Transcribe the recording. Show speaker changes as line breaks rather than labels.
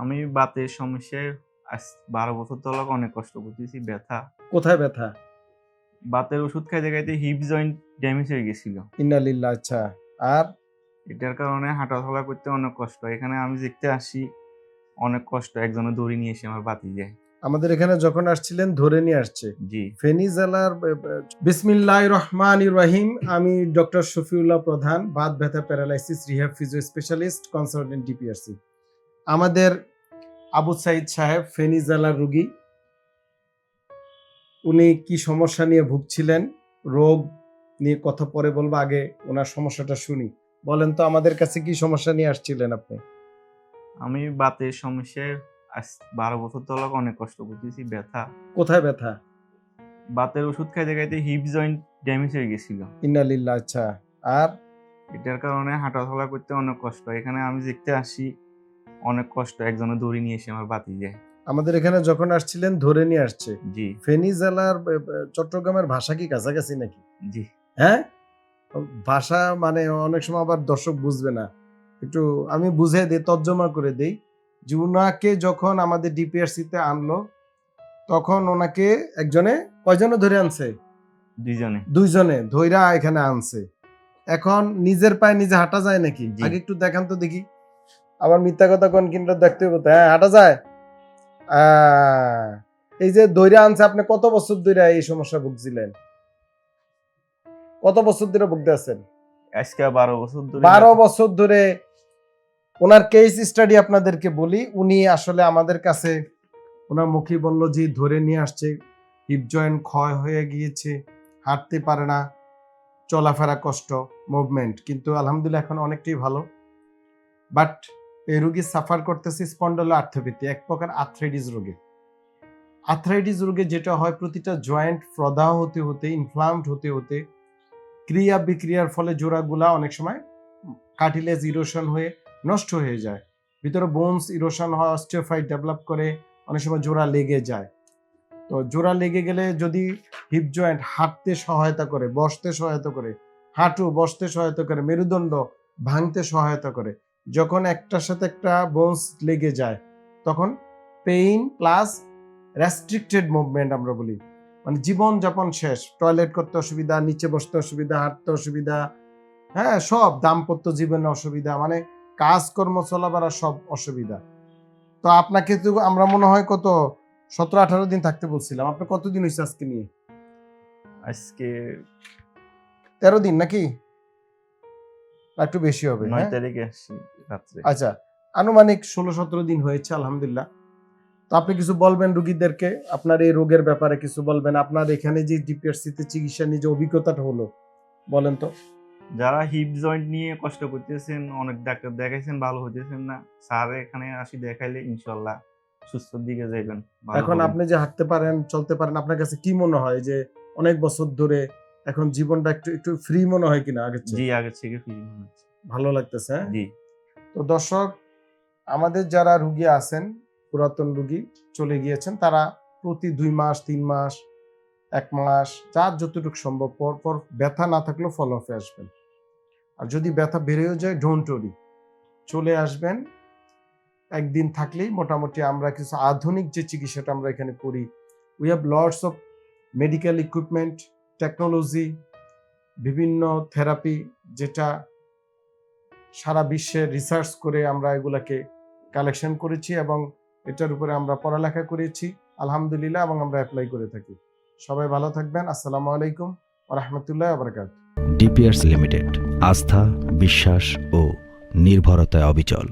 আমি বাতের সমস্যায় আজ বারো বছর তলক অনেক কষ্ট করতেছি ব্যথা।
কোথায় ব্যথা?
বাতের ওষুধ খাইতে খাইতে হিপ জয়েন্ট ড্যামেজ হয়ে গেছিল।
ইন্নালিল্লা আচ্ছা। আর?
এটার কারণে হাঁটাচলা করতে অনেক কষ্ট। এখানে আমি দেখতে আসি অনেক কষ্ট একজনে দড়ি নিয়ে এসে আমার বাতি যায়
আমাদের এখানে যখন আসছিলেন ধরে নিয়ে আসছে।
জি।
ফেনী জেলার বিসমিল্লাহ রহমান রহিম আমি ডক্টর শফিউল্লাহ প্রধান বাত ব্যথা paralysis rehab physio specialist consultant DPRC. আমাদের আবু সাইদ সাহেব ফেনী জেলার রুগী। উনি কি সমস্যা নিয়ে ভুগছিলেন? রোগ নিয়ে কথা পরে বলব আগে ওনার সমস্যাটা শুনি। বলেন তো আমাদের কাছে কি সমস্যা নিয়ে আসছিলেন আপনি?
আমি বাতের সমস্যায় আজ বারো বছর তলক অনেক কষ্ট করতেছি ব্যথা।
কোথায় ব্যথা?
বাতের ওষুধ খাইতে খাইতে হিপ জয়েন্ট ড্যামেজ হয়ে গেছিল।
ইন্নালিল্লা আচ্ছা। আর?
এটার কারণে হাঁটাচলা করতে অনেক কষ্ট এখানে আমি দেখতে আসি অনেক কষ্ট একজনে দড়ি নিয়ে এসে আমার বাতি যায়
আমাদের এখানে যখন আসছিলেন ধরে নিয়ে আসছে।
জি।
ফেনী জেলার চট্টগ্রামের ভাষা কি কাছাকাছি নাকি?
জি।
হ্যাঁ? ভাষা মানে অনেক সময় আবার দর্শক বুঝবে না। একটু আমি বুঝে দিই তর্জমা করে দেই যে উনাকে যখন আমাদের ডিপিআরসি তে আনলো তখন ওনাকে একজনে কয়জনে ধরে আনছে?
দুইজনে।
দুইজনে ধৈরা এখানে আনছে। এখন নিজের পায়ে নিজে হাঁটা যায় নাকি। আগে একটু দেখান তো দেখি। আবার মিথ্যা কথা কোন কিনটা দেখতে হবে হ্যাঁ হাঁটা যায়। এই যে দৈরা আনছে আপনি কত বছর ধরে এই সমস্যা ভুগছিলেন? কত বছর ধরে ভুগতে আছেন?
আজকে বারো বছর ধরে।
বারো বছর ধরে ওনার কেস স্টাডি আপনাদেরকে বলি উনি আসলে আমাদের কাছে ওনার মুখে বলল যে ধরে নিয়ে আসছে। হিপ জয়েন্ট ক্ষয় হয়ে গিয়েছে হাঁটতে পারে না চলাফেরা কষ্ট মুভমেন্ট কিন্তু আলহামদুলিল্লাহ এখন অনেকটাই ভালো। বাট এই রোগী সাফার করতেছে স্পন্ডলো আর্থোপ্যাথি এক প্রকার আর্থ্রাইটিস রোগে। আর্থ্রাইটিস রোগে যেটা হয়, প্রতিটা জয়েন্ট প্রদাহ হতে হতে ইনফ্লামড হতে হতে, ক্রিয়া বিক্রিয়ার ফলে জোড়াগুলা অনেক সময় কার্টিলেজ ইরোশন হয়ে নষ্ট হয়ে যায়। ভিতরে বোনস ইরোশন হয় অস্টিওফাইট ডেভেলপ করে, অনেক সময় জোড়া লেগে যায়। তো জোড়া লেগে গেলে যদি হিপ জয়েন্ট হাঁটতে সহায়তা করে, বসতে সহায়তা করে, হাঁটু বসতে সহায়তা করে, মেরুদণ্ড ভাঙতে সহায়তা করে যখন একটার সাথে একটা বোনস লেগে যায় তখন পেইন প্লাস রেস্ট্রিক্টেড মুভমেন্ট আমরা বলি। মানে জীবন যাপন শেষ টয়লেট করতে অসুবিধা নিচে বসতে অসুবিধা হাঁটতে অসুবিধা হ্যাঁ সব দাম্পত্য জীবনে অসুবিধা মানে কাজকর্ম চলাবার সব অসুবিধা। তো আপনাকে তো আমরা মনে হয় কত সতেরো আঠারো দিন থাকতে বলছিলাম। আপনি কতদিন হয়েছে আজকে নিয়ে?
আজকে
তেরো দিন নাকি? একটু বেশি হবে
নয়
হ্যাঁ?
তারিখে
আচ্ছা আনুমানিক ষোলো সতেরো দিন হয়েছে আলহামদুলিল্লাহ। তো আপনি কিছু বলবেন রুগীদেরকে? আপনার এই রোগের ব্যাপারে কিছু বলবেন? আপনার এখানে যে ডিপিআরসি তে চিকিৎসা নিয়ে যে অভিজ্ঞতাটা হলো বলেন তো।
যারা হিপ জয়েন্ট নিয়ে কষ্ট করতেছেন অনেক ডাক্তার দেখাইছেন ভালো হইতেছেন না স্যার এখানে আসি দেখাইলে ইনশাল্লাহ সুস্থর দিকে যাইবেন
এখন আপনি যে হাঁটতে পারেন চলতে পারেন আপনার কাছে কি মনে হয় যে অনেক বছর ধরে এখন জীবনটা একটু একটু ফ্রি মনে হয় কিনা আগের
জি আগের থেকে ফিল মনে হচ্ছে।
ভালো লাগতেছে হ্যাঁ?
জি।
তো দর্শক আমাদের যারা রুগী আছেন পুরাতন রুগী চলে গিয়েছেন তারা প্রতি দুই মাস তিন মাস এক মাস যার যতটুকু সম্ভব পর পর ব্যথা না থাকলেও ফলো আপে আসবেন। আর যদি ব্যথা বেড়েও যায় ডোন্ট ওরি চলে আসবেন একদিন থাকলেই মোটামুটি আমরা কিছু আধুনিক যে চিকিৎসাটা আমরা এখানে করি we have lords of medical equipment technology বিভিন্ন থেরাপি যেটা সারা বিশ্বে রিসার্চ করে আমরা এগুলাকে কালেকশন করেছি এবং এটার উপরে আমরা পড়ালেখা করেছি, আলহামদুলিল্লাহ, এবং আমরা অ্যাপ্লাই করে থাকি। সবাই ভালো থাকবেন, আসসালামু আলাইকুম রহমতুল্লাহ আবরকাত
ডিপিআরস লিমিটেড আস্থা, বিশ্বাস ও নির্ভরতায় অবিচল।